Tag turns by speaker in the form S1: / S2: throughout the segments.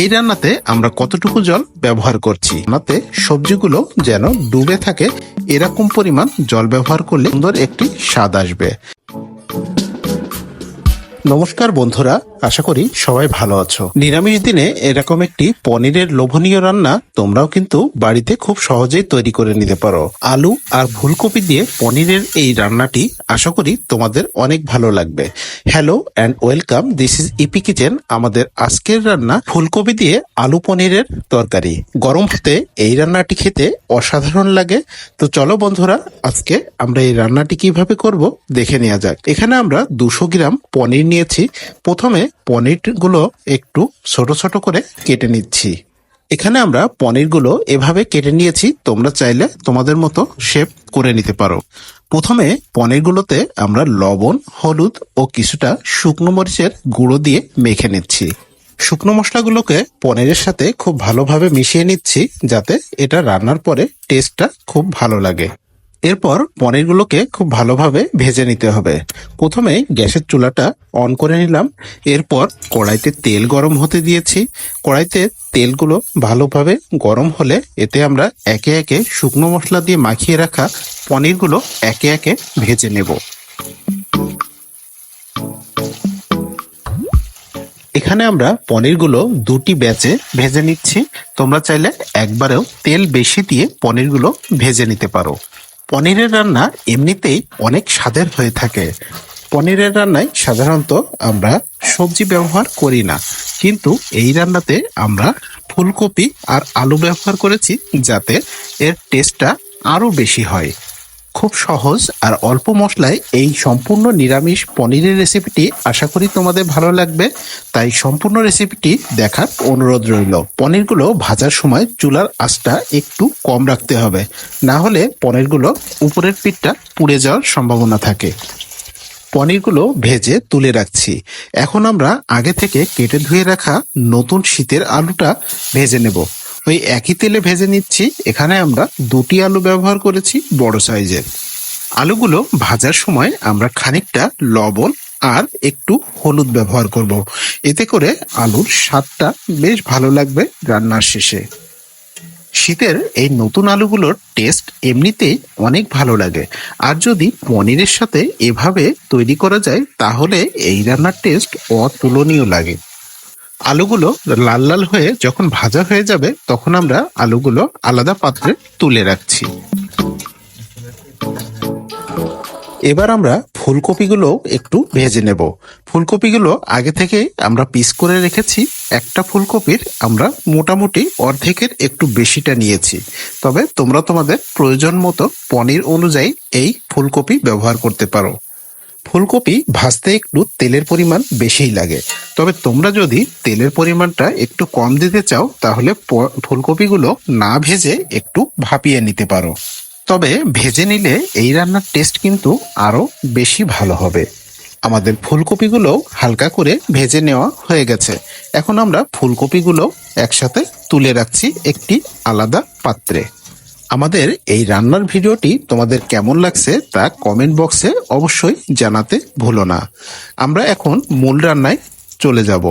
S1: এই রান্নাতে আমরা কতটুকু জল ব্যবহার করছি? রান্নাতে সবজিগুলো যেন ডুবে থাকে, এরকম পরিমাণ জল ব্যবহার করলে সুন্দর একটি স্বাদ আসবে। নমস্কার বন্ধুরা, আশা করি সবাই ভালো আছো। নিরামিষ দিনে এরকম একটি পনিরের লোভনীয় রান্না তোমরাও কিন্তু বাড়িতে খুব সহজেই তৈরি করে নিতে পারো। আলু আর ফুলকপি দিয়ে পনিরের এই রান্নাটি আশা করি তোমাদের অনেক ভালো লাগবে। Hello and welcome this is EP kitchen আমাদের আজকের রান্না ফুলকপি দিয়ে আলু পনিরের তরকারি। গরম ভাতে এই রান্নাটি খেতে অসাধারণ লাগে। তো চলো বন্ধুরা, আজকে আমরা এই রান্নাটি কীভাবে করব দেখে নেওয়া যাক। এখানে আমরা দুশো গ্রাম পনির নিয়েছি। প্রথমে পনিরগুলো একটু ছোট ছোট করে কেটে নিচ্ছি। এখানে আমরা পনিরগুলো এভাবে কেটে নিয়েছি, তোমরা চাইলে তোমাদের মতো শেপ করে নিতে পারো। প্রথমে পনিরগুলোতে আমরা লবণ, হলুদ ও কিছুটা শুকনো মরিচের গুঁড়ো দিয়ে মেখে নিচ্ছি। শুকনো মশলাগুলোকে পনিরের সাথে খুব ভালোভাবে মিশিয়ে নিচ্ছি, যাতে এটা রান্নার পরে টেস্টটা খুব ভালো লাগে। এরপর পনিরগুলোকে খুব ভালোভাবে ভেজে নিতে হবে। প্রথমে গ্যাসের চুলাটা অন করে নিলাম। এরপর কড়াইতে তেল গরম হতে দিয়েছি। কড়াইতে তেলগুলো ভালোভাবে গরম হলে এতে আমরা একে একে শুকনো মশলা দিয়ে মাখিয়ে রাখা পনিরগুলো একে একে ভেজে নেব। এখানে আমরা পনিরগুলো দুটি ব্যাচে ভেজে নিচ্ছি। তোমরা চাইলে একবারেও তেল বেশি দিয়ে পনিরগুলো ভেজে নিতে পারো। পনিরের রান্না এমনিতেই অনেক স্বাদের হয়ে থাকে। পনিরের রান্নায় সাধারণত আমরা সবজি ব্যবহার করি না। কিন্তু এই রান্নাতে আমরা ফুলকপি আর আলু ব্যবহার করেছি যাতে এর টেস্টটা আরও বেশি হয়। খুব সহজ আর অল্প মশলায় এই সম্পূর্ণ নিরামিষ পনিরের রেসিপিটি আশা করি তোমাদের ভালো লাগবে। তাই সম্পূর্ণ রেসিপিটি দেখার অনুরোধ রইল। পনিরগুলো ভাজার সময় চুলার আঁচটা একটু কম রাখতে হবে। না হলে পনিরগুলো উপরের পিঠটা পুড়ে যাওয়ার সম্ভাবনা থাকে। পনিরগুলো ভেজে তুলে রাখছি। এখন আমরা আগে থেকে কেটে ধুয়ে রাখা নতুন শীতের আলুটা ভেজে নেব। ওই একই তেলে ভেজে নিচ্ছি। এখানে আমরা দুটি আলু ব্যবহার করেছি, বড় সাইজের। আলুগুলো ভাজার সময় আমরা খানিকটা লবণ আর একটু হলুদ ব্যবহার করব। এতে করে আলুর স্বাদটা বেশ ভালো লাগবে রান্নার শেষে। শীতের এই নতুন আলুগুলোর টেস্ট এমনিতেই অনেক ভালো লাগে। আর যদি পনিরের সাথে এভাবে তৈরি করা যায়, তাহলে এই রান্নার টেস্ট অতুলনীয় লাগে। আলুগুলো লাল লাল হয়ে যখন ভাজা হয়ে যাবে, তখন আমরা আলুগুলো আলাদা পাত্রে তুলে রাখছি। এবার আমরা ফুলকপিগুলো একটু ভেজে নেব। ফুলকপিগুলো আগে থেকে আমরা পিস করে রেখেছি। একটা ফুলকপির আমরা মোটামুটি অর্ধেকের একটু বেশিটা নিয়েছি। তবে তোমরা তোমাদের প্রয়োজন মতো পনির অনুযায়ী এই ফুলকপি ব্যবহার করতে পারো। ফুলকপি ভাজতে একটু তেলের পরিমাণ বেশিই লাগে। তবে তোমরা যদি তেলের পরিমাণটা একটু কম দিতে চাও, তাহলে ফুলকপিগুলো না ভেজে একটু ভাপিয়ে নিতে পারো। তবে ভেজে নিলে এই রান্নার টেস্ট কিন্তু আরও বেশি ভালো হবে। আমাদের ফুলকপিগুলো হালকা করে ভেজে নেওয়া হয়ে গেছে। এখন আমরা ফুলকপিগুলো একসাথে তুলে রাখছি একটি আলাদা পাত্রে। আমাদের এই রান্নার ভিডিওটি তোমাদের কেমন লাগছে তা কমেন্ট বক্সে অবশ্যই জানাতে ভুলো না। আমরা এখন মূল রান্নায় চলে যাব।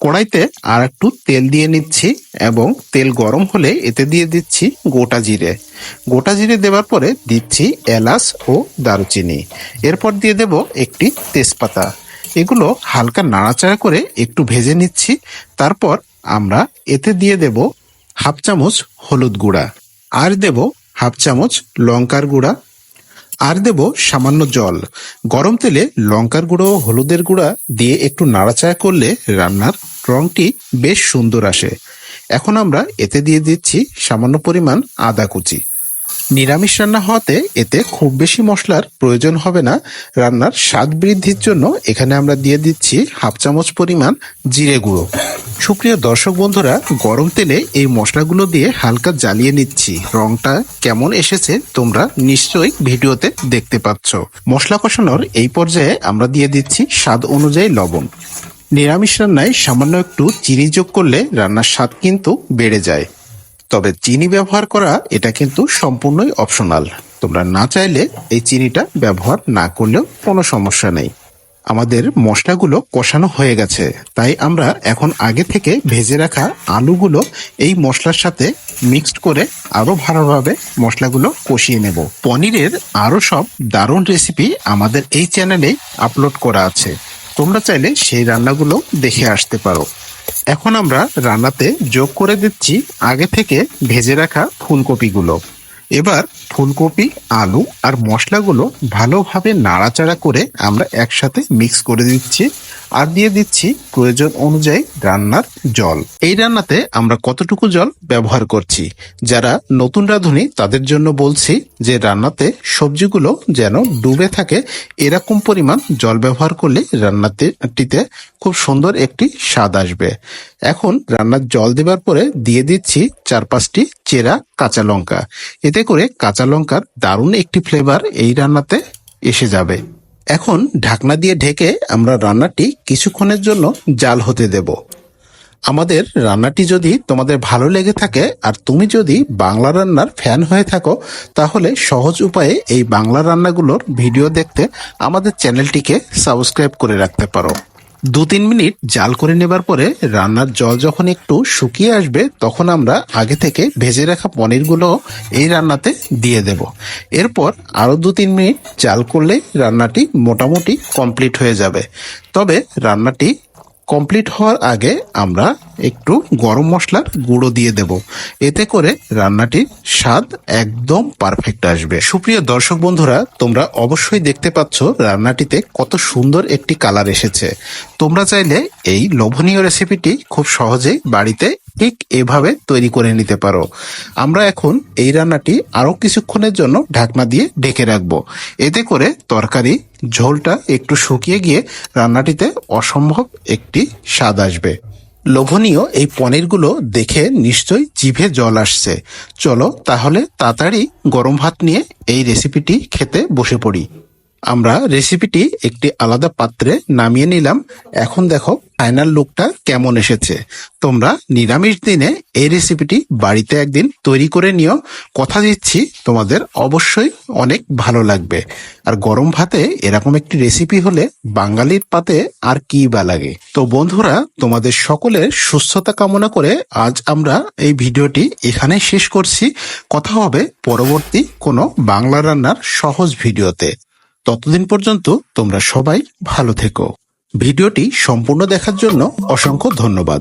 S1: কড়াইতে আর একটু তেল দিয়ে নিচ্ছি এবং তেল গরম হলে এতে দিয়ে দিচ্ছি গোটা জিরে। গোটা জিরে দেওয়ার পরে দিচ্ছি এলাচ ও দারুচিনি। এরপর দিয়ে দেব একটি তেজপাতা। এগুলো হালকা নাড়াচাড়া করে একটু ভেজে নিচ্ছি। তারপর আমরা এতে দিয়ে দেব হাফ চামচ হলুদ গুঁড়া। আর দেব হাফ চামচ লঙ্কার গুঁড়া। আর দেব সামান্য জল। গরম তেলে লঙ্কার গুঁড়ো ও হলুদের গুঁড়া দিয়ে একটু নাড়াচাড়া করলে রান্নার রঙটি বেশ সুন্দর আসে। এখন আমরা এতে দিয়ে দিচ্ছি সামান্য পরিমাণ আদা কুচি। নিরামিষ রান্না হওয়াতে এতে খুব বেশি মশলার প্রয়োজন হবে না। রান্নার স্বাদ বৃদ্ধির জন্য এখানে আমরা দিয়ে দিচ্ছি হাফ চামচ পরিমাণ জিরে গুঁড়ো। সুপ্রিয় দর্শক বন্ধুরা, গরম তেলে এই মশলাগুলো দিয়ে হালকা জ্বালিয়ে নিচ্ছি। রংটা কেমন এসেছে তোমরা নিশ্চয়ই ভিডিওতে দেখতে পাচ্ছ। মশলা কষানোর এই পর্যায়ে আমরা দিয়ে দিচ্ছি স্বাদ অনুযায়ী লবণ। নিরামিষ রান্নায় সামান্য একটু চিনি যোগ করলে রান্নার স্বাদ কিন্তু বেড়ে যায়। তবে চিনি ব্যবহার করা এটা কিন্তু সম্পূর্ণই অপশনাল তোমরা না চাইলে এই চিনিটা ব্যবহার না করলেও কোনো সমস্যা নেই। আমাদের মশলাগুলো কষানো হয়ে গেছে, তাই আমরা এখন আগে থেকে ভেজে রাখা আলুগুলো এই মশলার সাথে মিক্সড করে আরও ভালোভাবে মশলাগুলো কষিয়ে নেব। পনিরের আরও সব দারুণ রেসিপি আমাদের এই চ্যানেলে আপলোড করা আছে। তোমরা চাইলে সেই রান্নাগুলো দেখে আসতে পারো। এখন আমরা রান্নাতে যোগ করে দিচ্ছি আগে থেকে ভেজে রাখা ফুলকপিগুলো। এবার ফুলকপি, আলু আর মশলাগুলো ভালোভাবে নাড়াচাড়া করে আমরা একসাথে মিক্স করে দিচ্ছি আর দিয়ে দিচ্ছি প্রয়োজন অনুযায়ী রান্নার জল। এই রান্নাতে আমরা কতটুকু জল ব্যবহার করছি? যারা নতুন রাঁধুনি, তাদের জন্য বলছি যে রান্নাতে সবজিগুলো যেন ডুবে থাকে, এরকম পরিমাণ জল ব্যবহার করলে রান্নাটিতে খুব সুন্দর একটি স্বাদ আসবে। এখন রান্নার জল দেবার পরে দিয়ে দিচ্ছি চার পাঁচটি চেরা কাঁচা লঙ্কা। এতে করে কাঁচা লঙ্কার দারুণ একটি ফ্লেভার এই রান্নাতে এসে যাবে। এখন ঢাকনা দিয়ে ঢেকে আমরা রান্নাটি কিছুক্ষণের জন্য জাল হতে দেব। আমাদের রান্নাটি যদি তোমাদের ভালো লেগে থাকে আর তুমি যদি বাংলা রান্নার ফ্যান হয়ে থাকো, তাহলে সহজ উপায়ে এই বাংলা রান্নাগুলোর ভিডিও দেখতে আমাদের চ্যানেলটিকে সাবস্ক্রাইব করে রাখতে পারো। দু তিন মিনিট জাল করে নেবার পরে রান্নার জল যখন একটু শুকিয়ে আসবে, তখন আমরা আগে থেকে ভেজে রাখা পনিরগুলো এই রান্নাতে দিয়ে দেব। এরপর আরও দু তিন মিনিট জাল করলে রান্নাটি মোটামুটি কমপ্লিট হয়ে যাবে। তবে রান্নাটি কমপ্লিট হওয়ার আগে আমরা একটু গরম মশলার গুঁড়ো দিয়ে দেব। এতে করে রান্নাটির স্বাদ একদম পারফেক্ট আসবে। সুপ্রিয় দর্শক বন্ধুরা, তোমরা অবশ্যই দেখতে পাচ্ছ রান্নাটিতে কত সুন্দর একটি কালার এসেছে। তোমরা চাইলে এই লোভনীয় রেসিপিটি খুব সহজেই বাড়িতে ঠিক এভাবে তৈরি করে নিতে পারো। আমরা এখন এই রান্নাটি আরও কিছুক্ষণের জন্য ঢাকনা দিয়ে ঢেকে রাখব। এতে করে তরকারি ঝোলটা একটু শুকিয়ে গিয়ে রান্নাটিতে অসম্ভব একটি স্বাদ আসবে। লোভনীয় এই পনিরগুলো দেখে নিশ্চয়ই জিভে জল আসছে। চলো তাহলে তাড়াতাড়ি গরম ভাত নিয়ে এই রেসিপিটি খেতে বসে পড়ি। আমরা রেসিপিটি একটি আলাদা পাত্রে নামিয়ে নিলাম। এখন দেখো ফাইনাল লুকটা কেমন এসেছে। তোমরা নিরামিষ দিনে এই রেসিপিটি বাড়িতে একদিন তৈরি করে নিও। কথা দিচ্ছি, তোমাদের অবশ্যই অনেক ভালো লাগবে। আর গরম ভাতে এরকম একটি রেসিপি হলে বাঙালির পাতে আর কি বা লাগে। তো বন্ধুরা, তোমাদের সকলের সুস্থতা কামনা করে আজ আমরা এই ভিডিওটি এখানে শেষ করছি। কথা হবে পরবর্তী কোনো বাংলা রান্নার সহজ ভিডিওতে। ততদিন পর্যন্ত তোমরা সবাই ভালো থেকো। ভিডিওটি সম্পূর্ণ দেখার জন্য অসংখ্য ধন্যবাদ।